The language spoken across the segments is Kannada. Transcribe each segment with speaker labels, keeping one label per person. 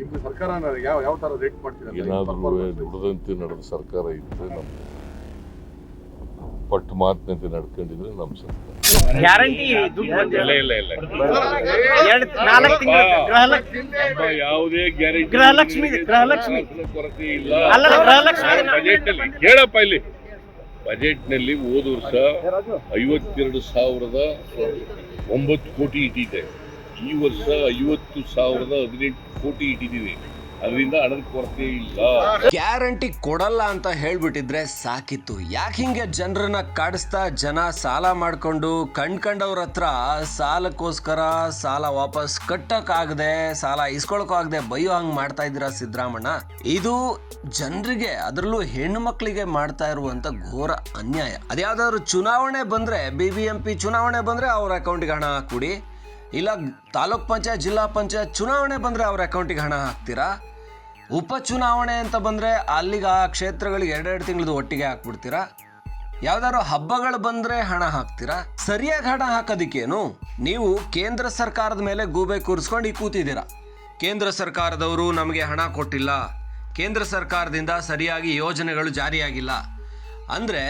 Speaker 1: ನಿಮ್ದು ಸರ್ಕಾರ ಯಾವ ಯಾವ ತರ ರೇಟ್ ಮಾಡ್ತೀರಾ
Speaker 2: ಏನಾದರೂ
Speaker 1: performance?
Speaker 2: ನಡೆದ ಸರ್ಕಾರ ಇದ್ರೆ ನಮ್ಮ ಪಟ್ಟು ಮಾತಿನಂತೆ ನಡ್ಕೊಂಡಿದ್ರೆ ನಮ್ಮ ಸರ್ಕಾರ.
Speaker 3: ಗ್ಯಾರಂಟಿ ದುಡ್ಡು
Speaker 4: ಇಲ್ಲ ಇಲ್ಲ ಇಲ್ಲ ನಮ್ಮ ಯಾವುದೇ ಗ್ಯಾರಂಟಿ
Speaker 3: ಗೃಹಲಕ್ಷ್ಮಿ ಗೃಹಲಕ್ಷ್ಮಿ.
Speaker 4: ಕೊರತೆ ಇಲ್ಲ.
Speaker 3: ಅಲ್ಲ, ಗೃಹಲಕ್ಷ್ಮಿ
Speaker 4: ಬಜೆಟ್ ಅಲ್ಲಿ ಹೇಳಪ್ಪ ಇಲ್ಲಿ. ಬಜೆಟ್ನಲ್ಲಿ ಹೋದ ವರ್ಷ ಐವತ್ತೆರಡು ಸಾವಿರದ ಒಂಬತ್ತು ಕೋಟಿ ಇಟ್ಟಿದೆ ಈ ವರ್ಷ ಐವತ್ತು ಸಾವಿರದ ಹದಿನೆಂಟು ಕೋಟಿ ಇಟ್ಟಿದ್ದೀವಿ. ಅದರಿಂದ ಹಣದ ಕೊರತೆ ಇಲ್ಲ.
Speaker 5: ಗ್ಯಾರಂಟಿ ಕೊಡಲ್ಲ ಅಂತ ಹೇಳ್ಬಿಟ್ಟಿದ್ರೆ ಸಾಕಿತ್ತು. ಯಾಕೆ ಹಿಂಗೆ ಜನರನ್ನ ಕಾಡಿಸ್ತಾ ಜನ ಸಾಲ ಮಾಡ್ಕೊಂಡು ಕಂಡ್ಕಂಡವ್ರ ಹತ್ರ ಸಾಲಕ್ಕೋಸ್ಕರ ಸಾಲ ವಾಪಸ್ ಕಟ್ಟಕ್ಕಾಗದೆ, ಸಾಲ ಇಸ್ಕೊಳಕ್ಕಾಗದೆ ಬೈಯೋ ಹಂಗ್ ಮಾಡ್ತಾ ಇದ್ದೀರಾ ಸಿದ್ದರಾಮಣ್ಣ? ಇದು ಜನರಿಗೆ, ಅದರಲ್ಲೂ ಹೆಣ್ಣು ಮಕ್ಕಳಿಗೆ ಮಾಡ್ತಾ ಇರುವಂತ ಘೋರ ಅನ್ಯಾಯ. ಅದ್ಯಾವ್ದಾದ್ರು ಚುನಾವಣೆ ಬಂದ್ರೆ, ಬಿ ಬಿ ಎಂ ಚುನಾವಣೆ ಬಂದ್ರೆ ಅವ್ರ ಅಕೌಂಟ್ಗೆ ಹಣ ಹಾಕ್ಬಿಡಿ. ಇಲ್ಲ, ತಾಲೂಕ್ ಪಂಚಾಯತ್, ಜಿಲ್ಲಾ ಪಂಚಾಯತ್ ಚುನಾವಣೆ ಬಂದರೆ ಅವ್ರ ಅಕೌಂಟಿಗೆ ಹಣ ಹಾಕ್ತೀರಾ? ಉಪಚುನಾವಣೆ ಅಂತ ಬಂದರೆ ಅಲ್ಲಿಗೆ ಆ ಕ್ಷೇತ್ರಗಳಿಗೆ ಎರಡೆರಡು ತಿಂಗಳದು ಒಟ್ಟಿಗೆ ಹಾಕ್ಬಿಡ್ತೀರಾ? ಯಾವ್ದಾದ್ರು ಹಬ್ಬಗಳು ಬಂದರೆ ಹಣ ಹಾಕ್ತೀರಾ? ಸರಿಯಾಗಿ ಹಣ ಹಾಕೋದಕ್ಕೇನು? ನೀವು ಕೇಂದ್ರ ಸರ್ಕಾರದ ಮೇಲೆ ಗೂಬೆ ಕೂರಿಸ್ಕೊಂಡು ಈ ಕೂತಿದ್ದೀರಾ. ಕೇಂದ್ರ ಸರ್ಕಾರದವರು ನಮಗೆ ಹಣ ಕೊಟ್ಟಿಲ್ಲ. ಕೇಂದ್ರ ಸರ್ಕಾರದಿಂದ ಸರಿಯಾಗಿ ಯೋಜನೆಗಳು ಜಾರಿಯಾಗಿಲ್ಲ. ಅಂದರೆ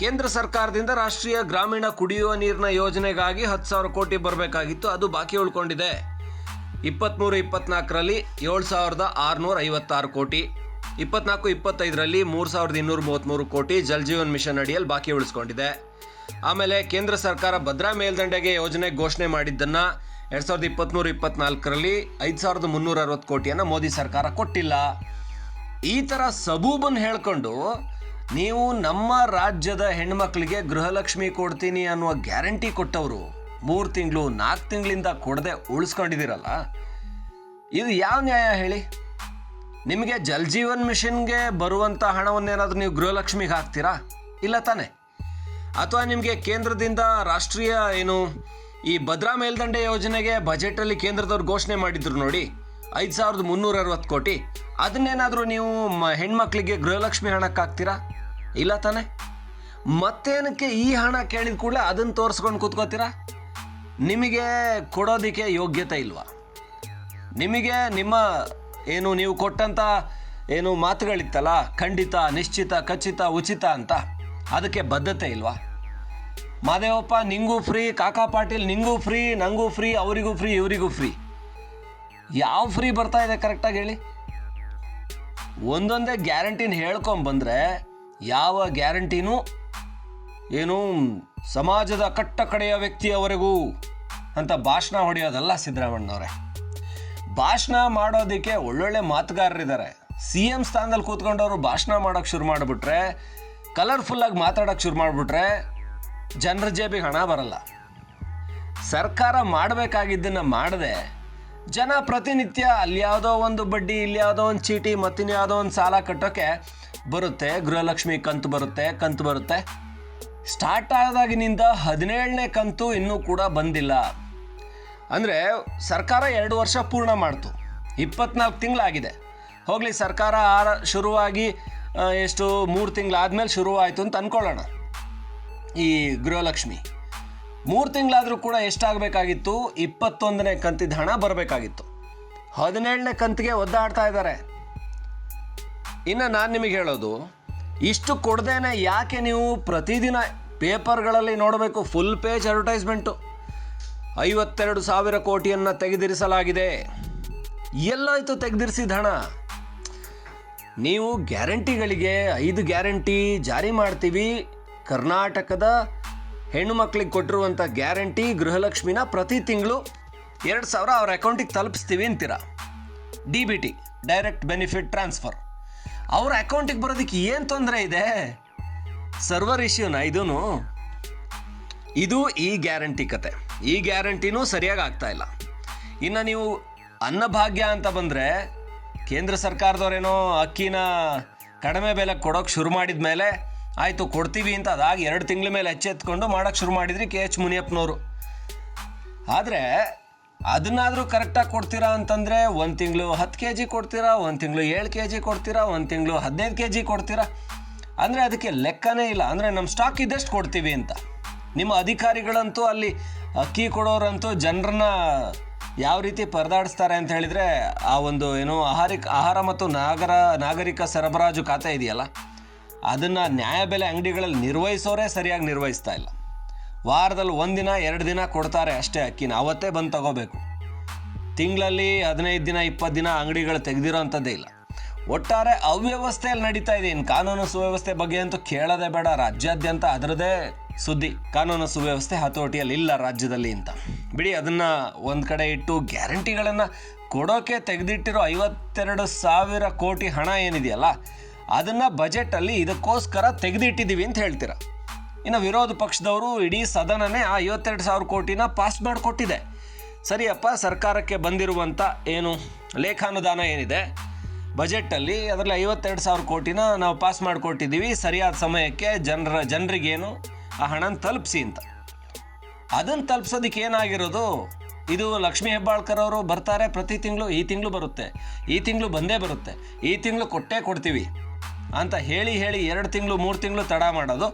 Speaker 5: ಕೇಂದ್ರ ಸರ್ಕಾರದಿಂದ ರಾಷ್ಟ್ರೀಯ ಗ್ರಾಮೀಣ ಕುಡಿಯುವ ನೀರಿನ ಯೋಜನೆಗಾಗಿ ಹತ್ತು ಸಾವಿರ ಕೋಟಿ ಬರಬೇಕಾಗಿತ್ತು, ಅದು ಬಾಕಿ ಉಳ್ಕೊಂಡಿದೆ. ಇಪ್ಪತ್ತ್ಮೂರು ಇಪ್ಪತ್ನಾಲ್ಕರಲ್ಲಿ ಏಳು ಸಾವಿರದ ಆರುನೂರ ಐವತ್ತಾರು ಕೋಟಿ, ಇಪ್ಪತ್ನಾಲ್ಕು, ಇಪ್ಪತ್ತೈದರಲ್ಲಿ ಮೂರು ಸಾವಿರದ ಇನ್ನೂರ ಮೂವತ್ತ್ಮೂರು ಕೋಟಿ ಜಲ್ ಜೀವನ್ ಮಿಷನ್ ಅಡಿಯಲ್ಲಿ ಬಾಕಿ ಉಳಿಸ್ಕೊಂಡಿದೆ. ಆಮೇಲೆ ಕೇಂದ್ರ ಸರ್ಕಾರ ಭದ್ರಾ ಮೇಲ್ದಂಡೆಗೆ ಯೋಜನೆ ಘೋಷಣೆ ಮಾಡಿದ್ದನ್ನು ಎರಡು ಸಾವಿರದ ಇಪ್ಪತ್ತ್ಮೂರು ಇಪ್ಪತ್ನಾಲ್ಕರಲ್ಲಿ ಐದು ಸಾವಿರದ ಮುನ್ನೂರ ಅರವತ್ತು ಕೋಟಿಯನ್ನು ಮೋದಿ ಸರ್ಕಾರ ಕೊಟ್ಟಿಲ್ಲ. ಈ ಥರ ಸಬೂಬನ್ನು ಹೇಳ್ಕೊಂಡು ನೀವು ನಮ್ಮ ರಾಜ್ಯದ ಹೆಣ್ಮಕ್ಳಿಗೆ ಗೃಹಲಕ್ಷ್ಮಿ ಕೊಡ್ತೀನಿ ಅನ್ನುವ ಗ್ಯಾರಂಟಿ ಕೊಟ್ಟವರು ಮೂರು ತಿಂಗಳು ನಾಲ್ಕು ತಿಂಗಳಿಂದ ಕೊಡದೆ ಉಳಿಸ್ಕೊಂಡಿದ್ದೀರಲ್ಲ? ಇದು ಯಾವ ನ್ಯಾಯ ಹೇಳಿ? ನಿಮಗೆ ಜಲ್ ಜೀವನ್ ಮಿಷನ್ಗೆ ಬರುವಂಥ ಹಣವನ್ನೇನಾದರೂ ನೀವು ಗೃಹಲಕ್ಷ್ಮಿಗೆ ಹಾಕ್ತೀರಾ? ಇಲ್ಲ ತಾನೆ? ಅಥವಾ ನಿಮಗೆ ಕೇಂದ್ರದಿಂದ ರಾಷ್ಟ್ರೀಯ ಏನು ಈ ಭದ್ರಾ ಮೇಲ್ದಂಡೆ ಯೋಜನೆಗೆ ಬಜೆಟಲ್ಲಿ ಕೇಂದ್ರದವ್ರು ಘೋಷಣೆ ಮಾಡಿದ್ರು ನೋಡಿ, ಐದು ಸಾವಿರದ ಮುನ್ನೂರ ಅರವತ್ತು ಕೋಟಿ. ಅದನ್ನೇನಾದರೂ ನೀವು ಮ ಹೆಣ್ಮಕ್ಳಿಗೆ ಗೃಹಲಕ್ಷ್ಮಿ ಹಣಕ್ಕೆ ಹಾಕ್ತೀರಾ? ಇಲ್ಲ ತಾನೆ? ಮತ್ತೇನಕ್ಕೆ ಈ ಹಣ ಕೇಳಿದ ಕೂಡಲೇ ಅದನ್ನು ತೋರಿಸ್ಕೊಂಡು ಕೂತ್ಕೋತೀರಾ? ನಿಮಗೆ ಕೊಡೋದಕ್ಕೆ ಯೋಗ್ಯತೆ ಇಲ್ವಾ? ನಿಮಗೆ ನಿಮ್ಮ ಏನು ನೀವು ಕೊಟ್ಟಂಥ ಏನು ಮಾತುಗಳಿತ್ತಲ್ಲ, ಖಂಡಿತ, ನಿಶ್ಚಿತ, ಖಚಿತ, ಉಚಿತ ಅಂತ, ಅದಕ್ಕೆ ಬದ್ಧತೆ ಇಲ್ವಾ? ಮಾದೇವಪ್ಪ, ನಿಂಗೂ ಫ್ರೀ, ಕಾಕಾ ಪಾಟೀಲ್, ನಿಂಗೂ ಫ್ರೀ, ನಂಗೂ ಫ್ರೀ, ಅವರಿಗೂ ಫ್ರೀ, ಇವರಿಗೂ ಫ್ರೀ. ಯಾವ ಫ್ರೀ ಬರ್ತಾ ಇದೆ ಕರೆಕ್ಟಾಗಿ ಹೇಳಿ. ಒಂದೊಂದೇ ಗ್ಯಾರಂಟಿನ ಹೇಳ್ಕೊಂಬಂದ್ರೆ ಯಾವ ಗ್ಯಾರಂಟಿನೂ ಏನು ಸಮಾಜದ ಕಟ್ಟ ಕಡೆಯ ವ್ಯಕ್ತಿಯವರೆಗೂ ಅಂತ ಭಾಷಣ ಹೊಡೆಯೋದಲ್ಲ ಸಿದ್ದರಾಮಣ್ಣವ್ರೆ ಭಾಷಣ ಮಾಡೋದಕ್ಕೆ ಒಳ್ಳೊಳ್ಳೆ ಮಾತುಗಾರರಿದ್ದಾರೆ. ಸಿ ಎಂ ಸ್ಥಾನದಲ್ಲಿ ಕೂತ್ಕೊಂಡವರು ಭಾಷಣ ಮಾಡೋಕ್ಕೆ ಶುರು ಮಾಡಿಬಿಟ್ರೆ ಕಲರ್ಫುಲ್ಲಾಗಿ ಮಾತಾಡೋಕ್ಕೆ ಶುರು ಮಾಡಿಬಿಟ್ರೆ ಜನರ ಜೇಬಿಗೆ ಹಣ ಬರಲ್ಲ. ಸರ್ಕಾರ ಮಾಡಬೇಕಾಗಿದ್ದನ್ನು ಮಾಡದೆ ಜನ ಪ್ರತಿನಿತ್ಯ ಅಲ್ಲಿ ಯಾವುದೋ ಒಂದು ಬಡ್ಡಿ, ಇಲ್ಲಿ ಯಾವುದೋ ಒಂದು ಚೀಟಿ ಮತ್ತಿನ ಯಾವುದೋ ಒಂದು ಸಾಲ ಕಟ್ಟೋಕ್ಕೆ ಬರುತ್ತೆ. ಗೃಹಲಕ್ಷ್ಮಿ ಕಂತು ಬರುತ್ತೆ ಕಂತು ಬರುತ್ತೆ. ಸ್ಟಾರ್ಟ್ ಆದಾಗಿನಿಂದ ಹದಿನೇಳನೇ ಕಂತು ಇನ್ನೂ ಕೂಡ ಬಂದಿಲ್ಲ. ಅಂದರೆ ಸರ್ಕಾರ ಎರಡು ವರ್ಷ ಪೂರ್ಣ ಮಾಡ್ತು. ಇಪ್ಪತ್ನಾಲ್ಕು ತಿಂಗಳಾಗಿದೆ. ಹೋಗಲಿ, ಸರ್ಕಾರ ಆರ ಶುರುವಾಗಿ ಎಷ್ಟು ಮೂರು ತಿಂಗಳಾದ್ಮೇಲೆ ಶುರುವಾಯಿತು ಅಂತ ಅಂದ್ಕೊಳ್ಳೋಣ ಈ ಗೃಹಲಕ್ಷ್ಮಿ. ಮೂರು ತಿಂಗಳಾದರೂ ಕೂಡ ಎಷ್ಟಾಗಬೇಕಾಗಿತ್ತು? ಇಪ್ಪತ್ತೊಂದನೇ ಕಂತಿದ ಹಣ ಬರಬೇಕಾಗಿತ್ತು. ಹದಿನೇಳನೇ ಕಂತಿಗೆ ಒದ್ದಾಡ್ತಾ ಇದ್ದಾರೆ. ಇನ್ನು ನಾನು ನಿಮಗೆ ಹೇಳೋದು, ಇಷ್ಟು ಕೊಡ್ದೇನೆ ಯಾಕೆ ನೀವು ಪ್ರತಿದಿನ ಪೇಪರ್ಗಳಲ್ಲಿ ನೋಡಬೇಕು? ಫುಲ್ ಪೇಜ್ ಅಡ್ವರ್ಟೈಸ್ಮೆಂಟು ಐವತ್ತೆರಡು ಸಾವಿರ ಕೋಟಿಯನ್ನು ತೆಗೆದಿರಿಸಲಾಗಿದೆ. ಎಲ್ಲೋಯ್ತು ತೆಗೆದಿರಿಸಿದ ಹಣ. ನೀವು ಗ್ಯಾರಂಟಿಗಳಿಗೆ ಐದು ಗ್ಯಾರಂಟಿ ಜಾರಿ ಮಾಡ್ತೀವಿ. ಕರ್ನಾಟಕದ ಹೆಣ್ಣು ಮಕ್ಕಳಿಗೆ ಕೊಟ್ಟಿರುವಂಥ ಗ್ಯಾರಂಟಿ ಗೃಹಲಕ್ಷ್ಮಿನ ಪ್ರತಿ ತಿಂಗಳು ಎರಡು ಸಾವಿರ ಅವ್ರ ಅಕೌಂಟಿಗೆ ತಲುಪಿಸ್ತೀವಿ ಅಂತೀರಾ? D B T, direct benefit transfer. ಅವ್ರ ಅಕೌಂಟಿಗೆ ಬರೋದಕ್ಕೆ ಏನು ತೊಂದರೆ ಇದೆ? ಸರ್ವರ್ ಇಶ್ಯೂನ ಇದೂ ಇದು ಈ ಗ್ಯಾರಂಟಿ ಕತೆ. ಈ ಗ್ಯಾರಂಟಿನೂ ಸರಿಯಾಗಿ ಆಗ್ತಾ ಇಲ್ಲ. ಇನ್ನು ನೀವು ಅನ್ನಭಾಗ್ಯ ಅಂತ ಬಂದರೆ ಕೇಂದ್ರ ಸರ್ಕಾರದವರೇನೋ ಅಕ್ಕಿನ ಕಡಿಮೆ ಬೆಲೆ ಕೊಡೋಕೆ ಶುರು ಮಾಡಿದ ಮೇಲೆ ಆಯಿತು, ಕೊಡ್ತೀವಿ ಅಂತ ಅದಾಗಿ ಎರಡು ತಿಂಗಳ ಮೇಲೆ ಎಚ್ಚೆತ್ಕೊಂಡು ಮಾಡೋಕ್ಕೆ ಶುರು ಮಾಡಿದ್ರಿ ಕೆ ಎಚ್ ಮುನಿಯಪ್ಪನವರು. ಆದರೆ ಅದನ್ನಾದರೂ ಕರೆಕ್ಟಾಗಿ ಕೊಡ್ತೀರಾ ಅಂತಂದರೆ ಒಂದು ತಿಂಗಳು ಹತ್ತು ಕೆ ಜಿ ಕೊಡ್ತೀರಾ, ಒಂದು ತಿಂಗಳು ಏಳು ಕೆ ಜಿ ಕೊಡ್ತೀರಾ, ಒಂದು ತಿಂಗಳು ಹದಿನೈದು ಕೆ ಜಿ ಕೊಡ್ತೀರಾ? ಅಂದರೆ ಅದಕ್ಕೆ ಲೆಕ್ಕನೇ ಇಲ್ಲ. ಅಂದರೆ ನಮ್ಮ ಸ್ಟಾಕ್ ಇದ್ದಷ್ಟು ಕೊಡ್ತೀವಿ ಅಂತ. ನಿಮ್ಮ ಅಧಿಕಾರಿಗಳಂತೂ ಅಲ್ಲಿ ಅಕ್ಕಿ ಕೊಡೋರಂತೂ ಜನರನ್ನ ಯಾವ ರೀತಿ ಪರದಾಡಿಸ್ತಾರೆ ಅಂತ ಹೇಳಿದರೆ ಆ ಒಂದು, ಏನು, ಆಹಾರಿಕ, ಆಹಾರ ಮತ್ತು ನಾಗರ, ನಾಗರಿಕ ಸರಬರಾಜು ಖಾತೆ ಇದೆಯಲ್ಲ? ಅದನ್ನು ನ್ಯಾಯಬೆಲೆ ಅಂಗಡಿಗಳಲ್ಲಿ ನಿರ್ವಹಿಸೋರೇ ಸರಿಯಾಗಿ ನಿರ್ವಹಿಸ್ತಾ ಇಲ್ಲ. ವಾರದಲ್ಲಿ ಒಂದಿನ ಎರಡು ದಿನ ಕೊಡ್ತಾರೆ ಅಷ್ಟೇ ಅಕ್ಕಿನ. ಅವತ್ತೇ ಬಂದು ತಗೋಬೇಕು. ತಿಂಗಳಲ್ಲಿ ಹದಿನೈದು ದಿನ ಇಪ್ಪತ್ತು ದಿನ ಅಂಗಡಿಗಳು ತೆಗೆದಿರೋ ಅಂಥದ್ದೇ ಇಲ್ಲ. ಒಟ್ಟಾರೆ ಅವ್ಯವಸ್ಥೆಯಲ್ಲಿ ನಡೀತಾ ಇದೆ. ಇನ್ನು ಕಾನೂನು ಸುವ್ಯವಸ್ಥೆ ಬಗ್ಗೆ ಅಂತೂ ಕೇಳೋದೇ ಬೇಡ. ರಾಜ್ಯಾದ್ಯಂತ ಅದರದೇ ಸುದ್ದಿ. ಕಾನೂನು ಸುವ್ಯವಸ್ಥೆ ಹತೋಟಿಯಲ್ಲಿ ಇಲ್ಲ ರಾಜ್ಯದಲ್ಲಿ ಅಂತ. ಬಿಡಿ, ಅದನ್ನು ಒಂದು ಕಡೆ ಇಟ್ಟು ಗ್ಯಾರಂಟಿಗಳನ್ನು ಕೊಡೋಕೆ ತೆಗೆದಿಟ್ಟಿರೋ ಐವತ್ತೆರಡು ಸಾವಿರ ಕೋಟಿ ಹಣ ಏನಿದೆಯಲ್ಲ ಅದನ್ನು ಬಜೆಟಲ್ಲಿ ಇದಕ್ಕೋಸ್ಕರ ತೆಗೆದಿಟ್ಟಿದ್ದೀವಿ ಅಂತ ಹೇಳ್ತೀರಾ? ಇನ್ನು ವಿರೋಧ ಪಕ್ಷದವರು ಇಡೀ ಸದನನೇ ಆ ಐವತ್ತೆರಡು ಸಾವಿರ ಕೋಟಿನ ಪಾಸ್ ಮಾಡಿಕೊಟ್ಟಿದೆ. ಸರಿಯಪ್ಪ, ಸರ್ಕಾರಕ್ಕೆ ಬಂದಿರುವಂಥ ಏನು ಲೇಖಾನುದಾನ ಏನಿದೆ? ಬಜೆಟ್ಟಲ್ಲಿ ಅದರಲ್ಲಿ ಐವತ್ತೆರಡು ಸಾವಿರ ಕೋಟಿನ ನಾವು ಪಾಸ್ ಮಾಡಿಕೊಟ್ಟಿದ್ದೀವಿ. ಸರಿಯಾದ ಸಮಯಕ್ಕೆ ಜನರ, ಜನರಿಗೇನು ಆ ಹಣನ ತಲುಪಿಸಿ ಅಂತ. ಅದನ್ನು ತಲುಪ್ಸೋದಕ್ಕೆ ಏನಾಗಿರೋದು? ಇದು ಲಕ್ಷ್ಮೀ ಹೆಬ್ಬಾಳ್ಕರ್ ಅವರು ಬರ್ತಾರೆ ಪ್ರತಿ ತಿಂಗಳು, ಈ ತಿಂಗಳು ಬರುತ್ತೆ. ಈ ತಿಂಗಳು ಬಂದೇ ಬರುತ್ತೆ. ಈ ತಿಂಗಳು ಕೊಟ್ಟೇ ಕೊಡ್ತೀವಿ. ಅಂತ ಹೇಳಿ ಹೇಳಿ ಎರಡು ತಿಂಗಳು, ಮೂರು ತಿಂಗಳು ತಡ ಮಾಡೋದು.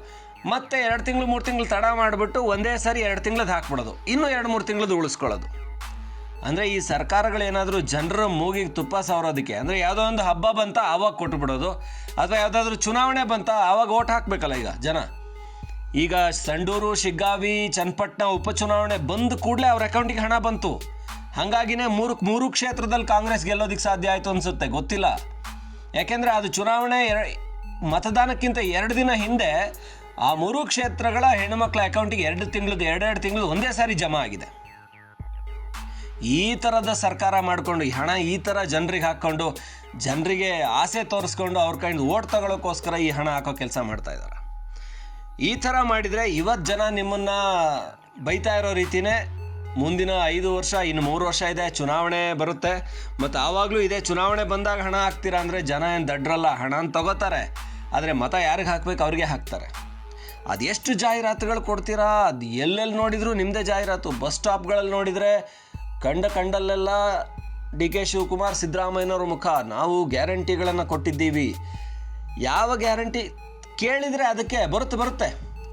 Speaker 5: ಮತ್ತೆ ಎರಡು ತಿಂಗಳು, ಮೂರು ತಿಂಗಳು ತಡ ಮಾಡಿಬಿಟ್ಟು ಒಂದೇ ಸಾರಿ ಎರಡು ತಿಂಗಳದ್ದು ಹಾಕ್ಬಿಡೋದು. ಇನ್ನೂ ಎರಡು, ಮೂರು ತಿಂಗಳದ್ದು ಉಳಿಸ್ಕೊಳ್ಳೋದು. ಅಂದರೆ ಈ ಸರ್ಕಾರಗಳೇನಾದರೂ ಜನರ ಮೂಗಿಗೆ ತುಪ್ಪ ಸವರೋದಕ್ಕೆ, ಅಂದರೆ ಯಾವುದೋ ಒಂದು ಹಬ್ಬ ಬಂತ, ಆವಾಗ ಕೊಟ್ಟುಬಿಡೋದು ಅಥವಾ ಯಾವುದಾದ್ರೂ ಚುನಾವಣೆ ಬಂತ, ಆವಾಗ ಓಟ್ ಹಾಕಬೇಕಲ್ಲ ಈಗ ಜನ. ಈಗ ಸಂಡೂರು, ಶಿಗ್ಗಾವಿ, ಚನ್ನಪಟ್ಟಣ ಉಪಚುನಾವಣೆ ಬಂದ ಕೂಡಲೇ ಅವ್ರ ಅಕೌಂಟಿಗೆ ಹಣ ಬಂತು. ಹಾಗಾಗಿನೇ ಮೂರು ಮೂರು ಕ್ಷೇತ್ರದಲ್ಲಿ ಕಾಂಗ್ರೆಸ್ ಗೆಲ್ಲೋದಕ್ಕೆ ಸಾಧ್ಯ ಆಯಿತು ಅನಿಸುತ್ತೆ, ಗೊತ್ತಿಲ್ಲ. ಯಾಕೆಂದರೆ ಅದು ಚುನಾವಣೆ ಎರ, ಮತದಾನಕ್ಕಿಂತ ಎರಡು ದಿನ ಹಿಂದೆ ಆ ಮೂರು ಕ್ಷೇತ್ರಗಳ ಹೆಣ್ಣುಮಕ್ಕಳ ಅಕೌಂಟಿಗೆ ಎರಡು ತಿಂಗಳದ್ದು ಎರಡೆರಡು ತಿಂಗಳು ಒಂದೇ ಸಾರಿ ಜಮಾ ಆಗಿದೆ. ಈ ಥರದ ಸರ್ಕಾರ ಮಾಡಿಕೊಂಡು ಹಣ ಈ ಥರ ಜನರಿಗೆ ಹಾಕ್ಕೊಂಡು, ಜನರಿಗೆ ಆಸೆ ತೋರಿಸ್ಕೊಂಡು ಅವ್ರ ಕೈಯಿಂದ ಓಟ್ ತಗೊಳ್ಳೋಕ್ಕೋಸ್ಕರ ಈ ಹಣ ಹಾಕೋ ಕೆಲಸ ಮಾಡ್ತಾ ಇದ್ದಾರೆ ಈ ಥರ ಮಾಡಿದರೆ ಇವತ್ತು ಜನ ನಿಮ್ಮನ್ನು ಬೈತಾ ಇರೋ ರೀತಿನೇ ಮುಂದಿನ ಐದು ವರ್ಷ, ಇನ್ನು ಮೂರು ವರ್ಷ ಇದೆ, ಚುನಾವಣೆ ಬರುತ್ತೆ. ಮತ್ತು ಆವಾಗಲೂ ಇದೆ, ಚುನಾವಣೆ ಬಂದಾಗ ಹಣ ಹಾಕ್ತೀರಾ ಅಂದರೆ ಜನ ಏನು ದಡ್ರಲ್ಲ ಹಣನ ತಗೋತಾರೆ. ಆದರೆ ಮತ ಯಾರಿಗೆ ಹಾಕ್ಬೇಕು, ಅವ್ರಿಗೆ ಹಾಕ್ತಾರೆ. ಅದೆಷ್ಟು ಜಾಹೀರಾತುಗಳು ಕೊಡ್ತೀರಾ? ಅದು ಎಲ್ಲೆಲ್ಲಿ ನೋಡಿದರೂ ನಿಮ್ಮದೇ ಜಾಹೀರಾತು. ಬಸ್ ಸ್ಟಾಪ್ಗಳಲ್ಲಿ ನೋಡಿದರೆ ಕಂಡ ಕಂಡಲ್ಲೆಲ್ಲ ಡಿ ಕೆ ಶಿವಕುಮಾರ್, ಸಿದ್ದರಾಮಯ್ಯನವ್ರ ಮುಖ. ನಾವು ಗ್ಯಾರಂಟಿಗಳನ್ನು ಕೊಟ್ಟಿದ್ದೀವಿ. ಯಾವ ಗ್ಯಾರಂಟಿ? ಕೇಳಿದರೆ ಅದಕ್ಕೆ ಬರುತ್ತೆ ಬರುತ್ತೆ.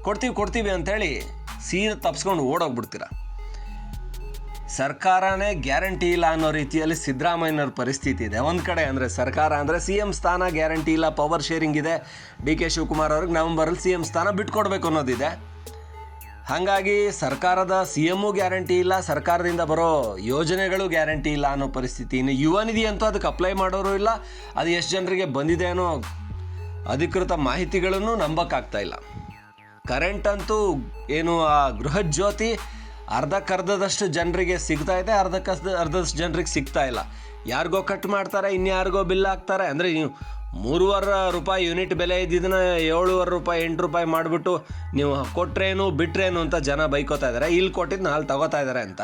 Speaker 5: ಕೊಡ್ತೀವಿ ಕೊಡ್ತೀವಿ ಅಂಥೇಳಿ ಸೀರೆ ತಪ್ಸ್ಕೊಂಡು ಓಡೋಗ್ಬಿಡ್ತೀರ? ಸರ್ಕಾರನೇ ಗ್ಯಾರಂಟಿ ಇಲ್ಲ ಅನ್ನೋ ರೀತಿಯಲ್ಲಿ ಸಿದ್ದರಾಮಯ್ಯನವ್ರ ಪರಿಸ್ಥಿತಿ ಇದೆ. ಒಂದು ಕಡೆ ಅಂದರೆ ಸರ್ಕಾರ ಅಂದರೆ ಸಿ ಎಂ ಸ್ಥಾನ ಗ್ಯಾರಂಟಿ ಇಲ್ಲ, ಪವರ್ ಶೇರಿಂಗ್ ಇದೆ ಡಿ ಕೆ ಶಿವಕುಮಾರ್ ಅವ್ರಿಗೆ ನವೆಂಬರಲ್ಲಿ ಸಿ ಎಂ ಸ್ಥಾನ ಬಿಟ್ಕೊಡ್ಬೇಕು ಅನ್ನೋದಿದೆ. ಹಾಗಾಗಿ ಸರ್ಕಾರದ ಸಿ ಎಮ್ಮು ಗ್ಯಾರಂಟಿ ಇಲ್ಲ, ಸರ್ಕಾರದಿಂದ ಬರೋ ಯೋಜನೆಗಳು ಗ್ಯಾರಂಟಿ ಇಲ್ಲ ಅನ್ನೋ ಪರಿಸ್ಥಿತಿ ಇನ್ನು ಯುವ ನಿಧಿ ಅಂತೂ ಅದಕ್ಕೆ ಅಪ್ಲೈ ಮಾಡೋರು ಇಲ್ಲ. ಅದು ಎಷ್ಟು ಜನರಿಗೆ ಬಂದಿದೆ ಅನ್ನೋ ಅಧಿಕೃತ ಮಾಹಿತಿಗಳನ್ನು ನಂಬಕ್ಕಾಗ್ತಾ ಇಲ್ಲ. ಕರೆಂಟ್ ಅಂತೂ ಏನು ಆ ಗೃಹ ಜ್ಯೋತಿ ಅರ್ಧಕ್ಕರ್ಧದಷ್ಟು ಜನರಿಗೆ ಸಿಗ್ತಾ ಇದೆ ಅರ್ಧಕ್ಕರ್ಧ ಅರ್ಧದಷ್ಟು ಜನರಿಗೆ ಸಿಗ್ತಾ ಇಲ್ಲ. ಯಾರಿಗೋ ಕಟ್ ಮಾಡ್ತಾರೆ, ಇನ್ಯಾರಿಗೋ ಬಿಲ್ ಹಾಕ್ತಾರೆ. ಅಂದರೆ ನೀವು ಮೂರುವರೆ ರೂಪಾಯಿ ಯೂನಿಟ್ ಬೆಲೆ ಇದ್ದಿದ್ದನ್ನ ಏಳುವರೆ ರೂಪಾಯಿ, ಎಂಟು ರೂಪಾಯಿ ಮಾಡಿಬಿಟ್ಟು ನೀವು ಕೊಟ್ರೇನು, ಬಿಟ್ರೇನು ಅಂತ ಜನ ಬೈಕೋತಾ ಇದ್ದಾರೆ ಇಲ್ಲಿ ಕೊಟ್ಟಿದ್ದು ಹಾಲು ತಗೋತಾ ಇದ್ದಾರೆ ಅಂತ.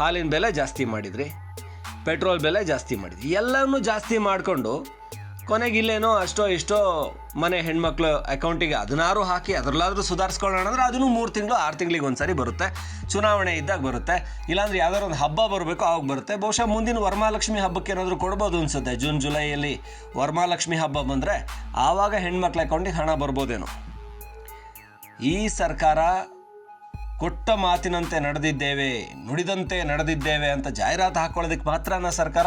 Speaker 5: ಹಾಲಿನ ಬೆಲೆ ಜಾಸ್ತಿ ಮಾಡಿದ್ರಿ, ಪೆಟ್ರೋಲ್ ಬೆಲೆ ಜಾಸ್ತಿ ಮಾಡಿದ್ರಿ. ಎಲ್ಲನೂ ಜಾಸ್ತಿ ಮಾಡಿಕೊಂಡು ಕೊನೆಗೆ ಇಲ್ಲೇನೋ ಅಷ್ಟೋ ಇಷ್ಟೋ ಮನೆ ಹೆಣ್ಮಕ್ಳು ಅಕೌಂಟಿಗೆ ಅದನ್ನಾರು ಹಾಕಿ ಅದರಲ್ಲಾದರೂ ಸುಧಾರಿಸ್ಕೊಳ್ಳೋಣ ಅಂದ್ರೆ ಅದನ್ನು ಮೂರು ತಿಂಗಳು, ಆರು ತಿಂಗಳಿಗೆ ಒಂದ್ಸರಿ ಬರುತ್ತೆ. ಚುನಾವಣೆ ಇದ್ದಾಗ ಬರುತ್ತೆ. ಇಲ್ಲಾಂದ್ರೆ ಯಾವ್ದಾದ್ರು ಒಂದು ಹಬ್ಬ ಬರಬೇಕು, ಆವಾಗ ಬರುತ್ತೆ. ಬಹುಶಃ ಮುಂದಿನ ವರಮಹಾಲಕ್ಷ್ಮಿ ಹಬ್ಬಕ್ಕೆ ಏನಾದರೂ ಕೊಡ್ಬೋದು ಅನ್ಸುತ್ತೆ. ಜೂನ್, ಜುಲೈಯಲ್ಲಿ ವರಮಹಾಲಕ್ಷ್ಮಿ ಹಬ್ಬ ಬಂದರೆ ಆವಾಗ ಹೆಣ್ಮಕ್ಳ ಅಕೌಂಟಿಗೆ ಹಣ ಬರ್ಬೋದೇನೋ. ಈ ಸರ್ಕಾರ ಕೊಟ್ಟ ಮಾತಿನಂತೆ ನಡೆದಿದ್ದೇವೆ, ನುಡಿದಂತೆ ನಡೆದಿದ್ದೇವೆ ಅಂತ ಜಾಹೀರಾತು ಹಾಕೊಳ್ಳೋದಕ್ಕೆ ಮಾತ್ರನ ಸರ್ಕಾರ?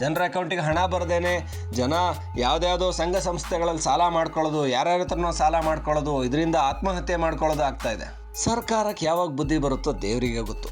Speaker 5: ಜನರ ಅಕೌಂಟಿಗೆ ಹಣ ಬರದೇನೆ ಜನ ಯಾವುದ್ಯಾವುದೋ ಸಂಘ ಸಂಸ್ಥೆಗಳಲ್ಲಿ ಸಾಲ ಮಾಡ್ಕೊಳ್ಳೋದು, ಯಾರ್ಯಾರ ಹತ್ರನೋ ಸಾಲ ಮಾಡ್ಕೊಳ್ಳೋದು, ಇದರಿಂದ ಆತ್ಮಹತ್ಯೆ ಮಾಡ್ಕೊಳ್ಳೋದು ಆಗ್ತಾ ಇದೆ. ಸರ್ಕಾರಕ್ಕೆ ಯಾವಾಗ ಬುದ್ಧಿ ಬರುತ್ತೋ ದೇವರಿಗೆ ಗೊತ್ತು.